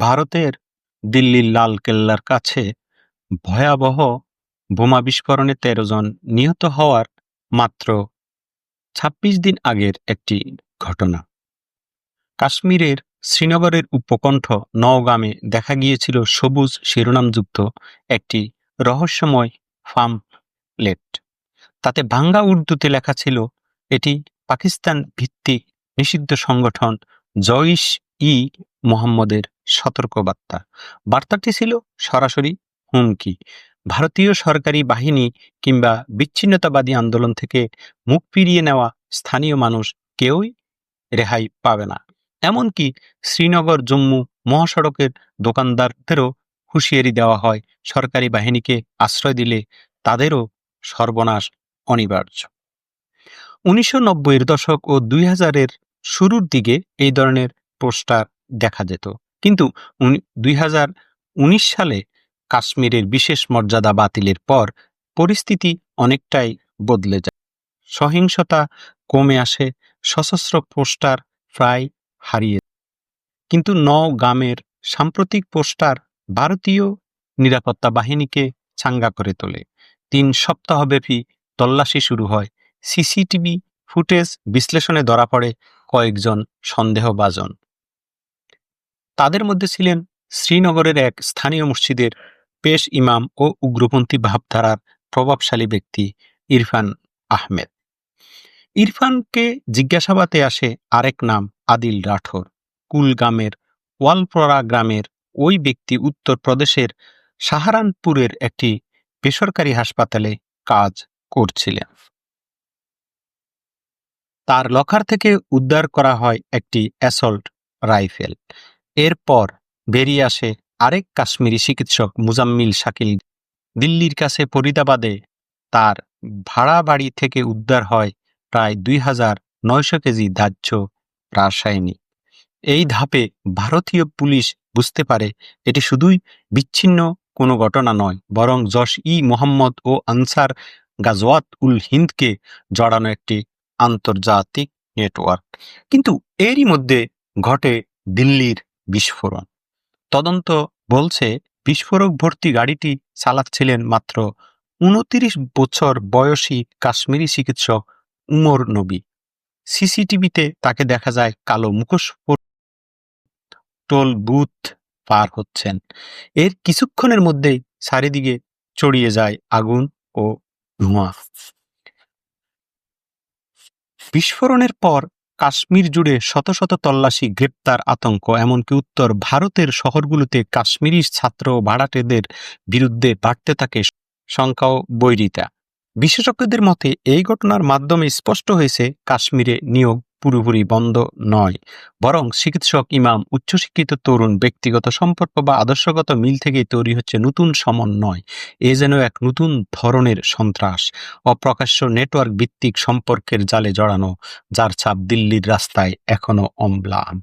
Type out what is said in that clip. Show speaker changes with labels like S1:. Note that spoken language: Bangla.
S1: ভারতের দিল্লির লাল কেল্লার কাছে ভয়াবহ বোমা বিস্ফোরণে তেরো জন নিহত হওয়ার মাত্র ২৬ দিন আগের একটি ঘটনা। কাশ্মীরের শ্রীনগরের উপকণ্ঠ নওগামে দেখা গিয়েছিল সবুজ শিরোনামযুক্ত একটি রহস্যময় পাম্পলেট তাতে ভাঙ্গা উর্দুতে লেখা ছিল, এটি পাকিস্তান ভিত্তিক নিষিদ্ধ সংগঠন জইশ ই মোহাম্মদের সতর্কবার্তা। বার্তাটি ছিল সরাসরি হুমকি। ভারতীয় সরকারি বাহিনী কিংবা বিচ্ছিন্নতাবাদী আন্দোলন থেকে মুখ ফিরিয়ে নেওয়া স্থানীয় মানুষ কেউই রেহাই পাবে না। এমনকি শ্রীনগর জম্মু মহাসড়কের দোকানদারদেরও হুঁশিয়ারি দেওয়া হয়, সরকারি বাহিনীকে আশ্রয় দিলে তাদেরও সর্বনাশ অনিবার্য। উনিশশো নব্বইয়ের দশক ও দুই হাজারের শুরুর দিকে এই ধরনের পোস্টার দেখা যেত। কিন্তু দুই হাজার উনিশ সালে কাশ্মীরের বিশেষ মর্যাদা বাতিলের পর পরিস্থিতি অনেকটাই বদলে যায়। সহিংসতা কমে আসে, সশস্ত্র পোস্টার প্রায় হারিয়ে কিন্তু নওগামের সাম্প্রতিক পোস্টার ভারতীয় নিরাপত্তা বাহিনীকে চাঙ্গা করে তোলে। তিন সপ্তাহব্যাপী তল্লাশি শুরু হয়। সিসিটিভি ফুটেজ বিশ্লেষণে ধরা পড়ে কয়েকজন সন্দেহভাজন। তাদের মধ্যে ছিলেন শ্রীনগরের এক স্থানীয় মসজিদের পেশ ইমাম ও উগ্রপন্থী ভাবধারার প্রভাবশালী ব্যক্তি ইরফান আহমেদ। ইরফানকে জিজ্ঞাসাবাদে আসে আরেক নাম আদিল রাঠোর। কুলগামের ওয়ালপরা গ্রামের ওই ব্যক্তি উত্তরপ্রদেশের সাহারানপুরের একটি বেসরকারি হাসপাতালে কাজ করছিলেন। তার লকার থেকে উদ্ধার করা হয় একটি অ্যাসল্ট রাইফেল। এরপর বেরিয়ে আসে আরেক কাশ্মীরি চিকিৎসক মুজাম্মিল শাকিল। দিল্লির কাছে ফরিদাবাদে তার ভাড়া বাড়ি থেকে উদ্ধার হয় প্রায় দুই হাজার নয়শো কেজি দাহ্য রাসায়নিক। এই ধাপে ভারতীয় পুলিশ বুঝতে পারে এটি শুধুই বিচ্ছিন্ন কোনো ঘটনা নয়, বরং জশ ই মোহাম্মদ ও আনসার গাজওয়াত উল হিন্দকে জড়ানো একটি আন্তর্জাতিক নেটওয়ার্ক। কিন্তু এরই মধ্যে ঘটে দিল্লির বিস্ফোরণ। তদন্ত বলছে বিস্ফোরক ভর্তি গাড়িটি চালাচ্ছিলেন মাত্র উনতিরিশ বছর বয়সী কাশ্মীরি চিকিৎসক উমর নবী। সিসিটিভিতে তাকে দেখা যায় কালো মুখোশ টোল বুথ পার হচ্ছেন। এর কিছুক্ষণের মধ্যেই চারিদিকে ছড়িয়ে যায় আগুন ও ধোঁয়া। বিস্ফোরণের পর কাশ্মীর জুড়ে শত শত তল্লাশি, গ্রেপ্তার আতঙ্ক, এমনকি উত্তর ভারতের শহরগুলোতে কাশ্মীরি ছাত্র ভাড়াটেদের বিরুদ্ধে বাড়তে থাকে সংখ্যাও বৈরিতা। বিশেষজ্ঞদের মতে, এই ঘটনার মাধ্যমে স্পষ্ট হয়েছে কাশ্মীরে নিয়োগ পুরোপুরি বন্ধ নয়, বরং চিকিৎসক, ইমাম, উচ্চশিক্ষিত তরুণ, ব্যক্তিগত সম্পর্ক বা আদর্শগত মিল থেকেই তৈরি হচ্ছে নতুন সমন্বয়। এ যেন এক নতুন ধরনের সন্ত্রাস, অপ্রকাশ্য নেটওয়ার্ক ভিত্তিক সম্পর্কের জালে জড়ানো, যার ছাপ দিল্লির রাস্তায় এখনও অম্লান।